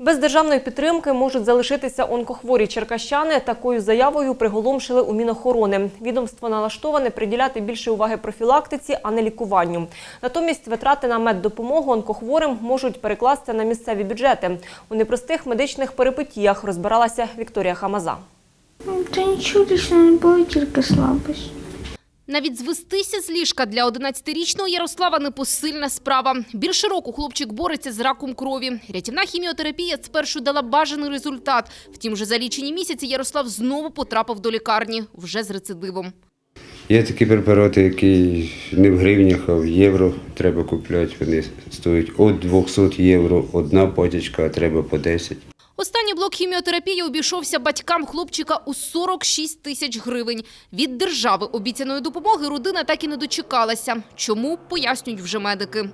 Без державної підтримки можуть залишитися онкохворі черкащани. Такою заявою приголомшили у Мінохорони. Відомство налаштоване приділяти більше уваги профілактиці, а не лікуванню. Натомість витрати на меддопомогу онкохворим можуть перекласти на місцеві бюджети. У непростих медичних перипетіях розбиралася Вікторія Хамаза. Та нічого лишнього не було, тільки слабость. Навіть звестися з ліжка для 11-річного Ярослава непосильна справа. Більше року хлопчик бореться з раком крові. Рятівна хіміотерапія спершу дала бажаний результат. Втім, вже за лічені місяці Ярослав знову потрапив до лікарні, вже з рецидивом. Є такі препарати, які не в гривнях, а в євро треба купляти. Вони стоять від 200 євро одна пачечка, а треба по 10. Блок хіміотерапії обійшовся батькам хлопчика у 46 тисяч гривень. Від держави обіцяної допомоги родина так і не дочекалася. Чому, пояснюють вже медики.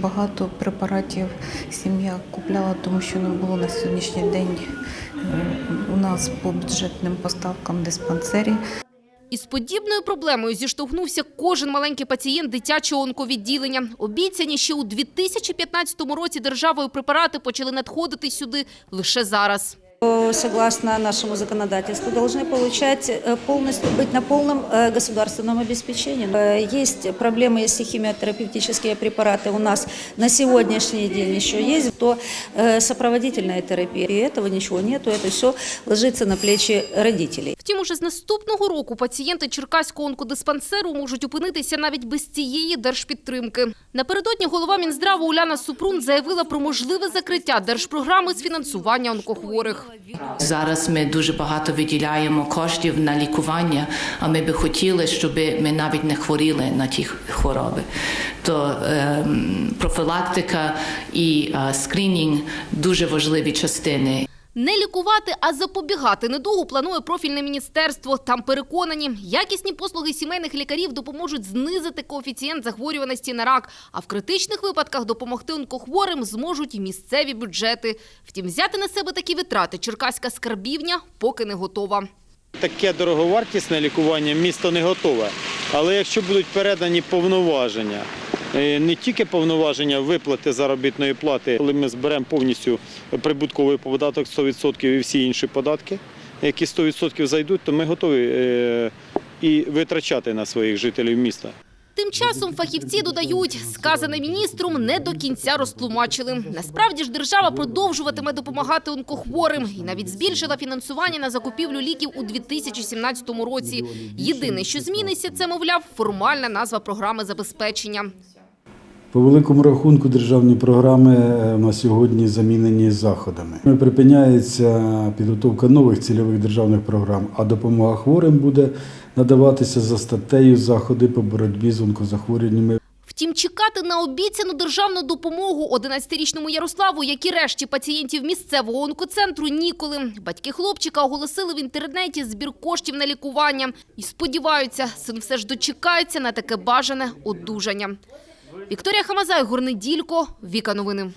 Багато препаратів сім'я купляла, тому що не було на сьогоднішній день е, у нас по бюджетним поставкам диспансері. Із подібною проблемою зіштовхнувся кожен маленький пацієнт дитячого онковідділення. Обіцяні ще у 2015 році державою препарати почали надходити сюди лише зараз. согласно нашему законодательству, должны получать э, полностью, быть на полном э, государственном обеспечении. Э, Есть проблемы, если химиотерапевтические препараты у нас на сегодняшний день еще есть, то э, сопроводительная терапия. И этого ничего нету, это все ложится на плечи родителей. Втім, уже з наступного року пацієнти Черкаського онкодиспансеру можуть опинитися навіть без цієї держпідтримки. Напередодні голова Мінздраву Уляна Супрун заявила про можливе закриття держпрограми з фінансування онкохворих. Зараз ми дуже багато виділяємо коштів на лікування, а ми би хотіли, щоб ми навіть не хворіли на ті хвороби. То ем, профілактика і е, скринінг дуже важливі частини. Не лікувати, а запобігати недугу планує профільне міністерство. Там переконані, якісні послуги сімейних лікарів допоможуть знизити коефіцієнт захворюваності на рак, а в критичних випадках допомогти онкохворим зможуть і місцеві бюджети. Втім, взяти на себе такі витрати черкаська скарбівня поки не готова. Таке дороговартісне лікування місто не готове. Але якщо будуть передані повноваження, не тільки повноваження виплати заробітної плати, коли ми зберемо повністю прибутковий податок 100% і всі інші податки, які 100% зайдуть, то ми готові е, і витрачати на своїх жителів міста. Тим часом фахівці додають, сказане міністром не до кінця розтлумачили. Насправді ж держава продовжуватиме допомагати онкохворим і навіть збільшила фінансування на закупівлю ліків у 2017 році. Єдине, що зміниться, це, мовляв, формальна назва програми забезпечення. По великому рахунку державні програми е, на сьогодні замінені заходами. Припиняється підготовка нових цільових державних програм, а допомога хворим буде надаватися за статтею заходи по боротьбі з онкозахворюваннями. Втім, чекати на обіцяну державну допомогу 11-річному Ярославу, як і решті пацієнтів місцевого онкоцентру, ніколи. Батьки хлопчика оголосили в інтернеті збір коштів на лікування. І сподіваються, син все ж дочекається на таке бажане одужання. Вікторія Хамазай, Горнеділько, Віка Новини.